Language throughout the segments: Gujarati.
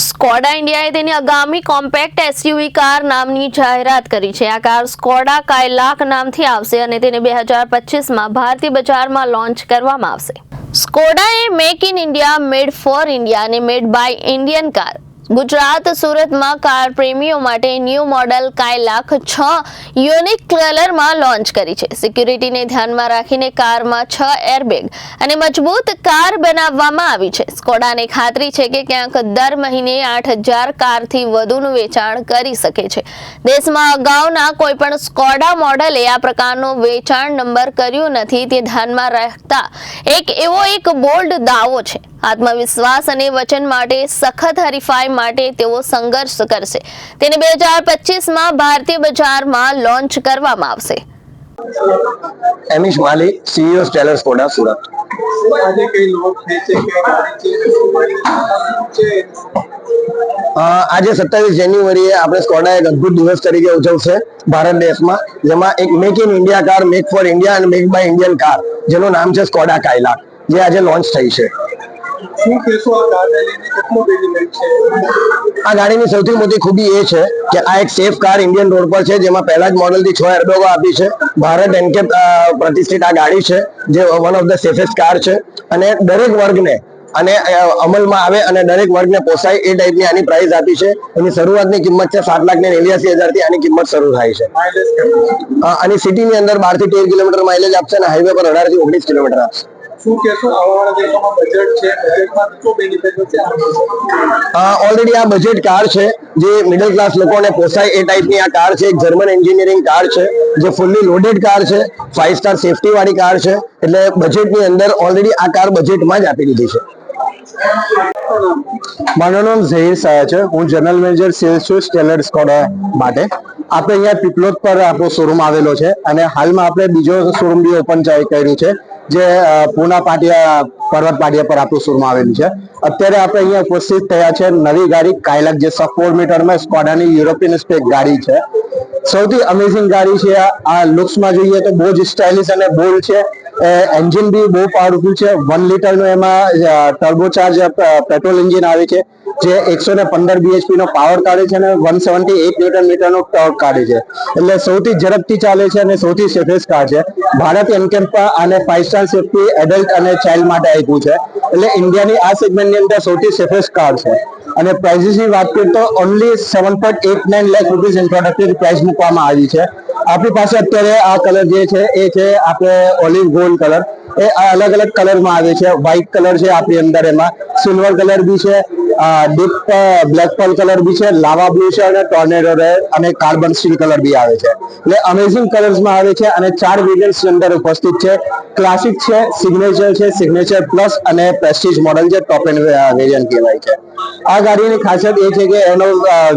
સ્કોડા ઇન્ડિયાએ તેની આગામી કોમ્પેક્ટ એસયુવી કાર નામની જાહેરાત કરી છે. આ કાર સ્કોડા કાયલાક નામથી આવશે અને તેને બે હજાર પચીસમાં ભારતીય બજારમાં લોન્ચ કરવામાં આવશે. સ્કોડાએ make in India, made for India અને made by Indian car Gujarat સુરતમાં કાર પ્રેમીઓ માટે ન્યૂ મોડલ કાયલાક છ યુનિક કલરમાં લોન્ચ કરી છે. સિક્યુરિટીને ધ્યાનમાં રાખીને કારમાં છ એરબેગ અને મજબૂત કાર બનાવવામાં આવી છે. સ્કોડાને ખાતરી છે કે ક્યાંક દર મહિને આઠ હજાર કારથી વધુનું વેચાણ કરી શકે છે. દેશમાં અગાઉના કોઈ પણ સ્કોડા મોડલે આ પ્રકારનો વેચાણ નંબર કર્યું નથી તે ધ્યાનમાં રાખતા એક એવો એક બોલ્ડ દાવો છે. આત્મવિશ્વાસ અને વચન માટે સખત હરીફાઈ માટે તેઓ સંઘર્ષ કરશે. તેને બે હજાર પચીસમાં ભારતીય બજારમાં લોન્ચ કરવામાં આવશે. એમિશ માલી સીઈઓ સ્ટેલર સ્કોડા સુરત. આજે કઈ થઈ છે છે? આજે સત્તાવીસ જાન્યુઆરીએ આપણે સ્કોડા એક અદ્ભુત દિવસ તરીકે ઉજવશે ભારત દેશમાં જેમાં એક make in India car make for India અને મેક બાય ઇન્ડિયન કાર જેનું નામ છે સ્કોડા કાયલા જે આજે લોન્ચ થઈ છે. શું કહેશો આ કારને લઈને કેટલું બેનિફિટ છે? આ ગાડીની સૌથી મોટી ખૂબી એ છે કે આ એક સેફ કાર ઇન્ડિયન રોડ પર છે જેમાં પહેલા જ મોડલથી છ એરબેગો આપી છે. ભારત એનકેપ પ્રતિષ્ઠિત આ ગાડી છે જે one of the safest car છે. અને દરેક વર્ગને અને અમલમાં આવે અને દરેક વર્ગને પોસાય એ ટાઈપની આની પ્રાઇસ આપી છે. એની શરૂઆતની કિંમત છે સાત લાખ ને નેવ્યાસી હજારથી આની કિંમત શરૂ થાય છે. અને સિટીની અંદર બારથી તેર કિલોમીટર માઇલેજ આપશે અને હાઈવે પર અઢારથી ઓગણીસ કિલોમીટર આપશે. શું કહેશો? આવવાવાળા દેશોમાં બજેટ છે બજેટમાં શું બેનિફિટ છે? ઓલરેડી આ બજેટ કાર છે જે મિડલ ક્લાસ લોકોને પોસાય એ ટાઈપની આ કાર છે એક જર્મન એન્જિનિયરિંગ કાર છે જે ફૂલ્લી લોડેડ કાર છે ફાઈવ સ્ટાર સેફટી વાળી કાર છે એટલે બજેટની અંદર ઓલરેડી આ કાર બજેટમાં જ આપી દીધી છે. મારું નામ ઝહીર સાયા છે. હું જનરલ મેનેજર સેલ્સ છું સ્ટેલર સ્કોડ માટે. આપણે અહીંયા પીપલોદ પર આપણો શોરૂમ આવેલો છે અને હાલમાં આપણે બીજો શોરૂમ બી ઓપન કર્યું છે. જે પૂના પાટિયા, પર્વત પાટિયા પર આપણું શોરૂમ આવેલું છે. અત્યારે આપણે અહીંયા ઉપસ્થિત થયા છે નવી ગાડી, કાયલક જે સફોર મીટરમાં સ્કોડાની યુરોપિયન સ્પેક ગાડી છે. સૌથી અમેઝિંગ ગાડી છે. આ. લુક્સમાં જોઈએ તો બહુ જ સ્ટાઇલિશ અને બોલ્ડ છે. એન્જિન બી બહુ પાવરફુલ છે. વન લીટરનું એમાં ટર્બોચાર્જ પેટ્રોલ એન્જિન આવે છે. જે એકસો ને પંદર બીએચપી નો પાવર કાઢે છે અને one seventy eight newton metre નો ટોર્ક કાઢે છે. એટલે સૌથી ઝડપથી ચાલે છે અને સૌથી સેફેસ્ટ કાર છે. ભારત એનકેમ્પા અને ફાઈવ સ્ટાર સેફ્ટી એડલ્ટ અને ચાઇલ્ડ માટે આપ્યું છે. એટલે ઇન્ડિયાની આ સેગમેન્ટની અંદર સૌથી સેફેસ્ટ કાર છે. અને પ્રાઇઝીસની વાત કરીએ તો only seven point eight nine lakh rupees introductory price મૂકવામાં આવી છે. આપણી પાસે અત્યારે આ કલર જે છે, એ છે આપણે ઓલિવ ગોલ્ડ કલર એ અલગ અલગ કલરમાં આવે છે. વ્હાઇટ કલર છે આપણી અંદર એમાં. સિલ્વર કલર બી છે. ડીપ બ્લેક પર્લ કલર બી છે લાવા બ્લુ છે અને ટોર્નેડો રેડ અને કાર્બન સ્ટીલ કલર બી આવે છે. એટલે અમેઝિંગ કલર્સમાં આવે છે અને ચાર વેરિયન્ટ્સ અંદર ઉપસ્થિત છે. ક્લાસિક છે સિગ્નેચર છે સિગ્નેચર પ્લસ અને પ્રેસ્ટીજ મોડલ છે ટોપ એન્ડ વેરિયન્ટ કહેવાય છે. આ ગાડીની ખાસિયત એ છે કે એનો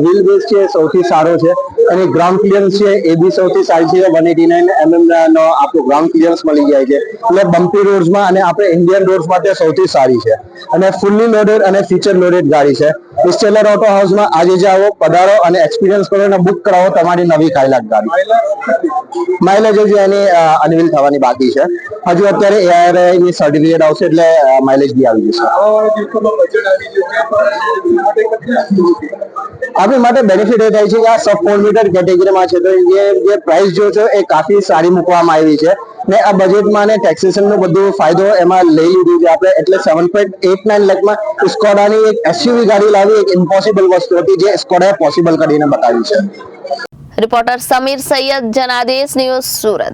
વ્હીલ બેઝ છે સૌથી સારો છે. એની ગ્રાઉન્ડ ક્લિયરન્સ છે, એ બી સૌથી સારી છે. વન એટી નાઇન એમએમ આપણું ગ્રાઉન્ડ ક્લિયરન્સ મળી જાય છે. એટલે બમ્પી રોડ્સમાં અને આપણે ઇન્ડિયન રોડ્સ માટે સૌથી સારી છે. અને ફૂલ્લી લોડેડ અને ફીચર લોડેડ ગાડી છે. સ્ટેલર ઓટો હાઉસમાં આજે જાઓ પધારો અને એક્સપિરિયન્સ કરો અને બુક કરાવો તમારી નવી કાયલાક ગાડી. માઇલેજ હજી એની અનવિલ થવાની બાકી છે. હજુ અત્યારે એઆરઆઈ ની સર્ટિફિકેટ આવશે એટલે માઇલેજ બી આવી જશે. આપણી માટે બેનિફિટ એ થાય છે કે આ સબ ફોર કેટેગરીમાં છે. તો જે પ્રાઇસ જો છે એ કાફી સારી મૂકવામાં આવી છે. ને આ બજેટમાં ને ટેક્સેશન નો બધું ફાયદો એમાં લઈ લીધું છે. આપણે એટલે સેવન પોઈન્ટ એટ નાઇન લેખમાં સ્કોડાની એક એસયુવી ગાડી લાવી, એક ઇમ્પોસિબલ વસ્તુ હતી જે સ્કોડાએ પોસિબલ કરીને બતાવી છે. Reporter Samir Syed, Janadesh news Surat.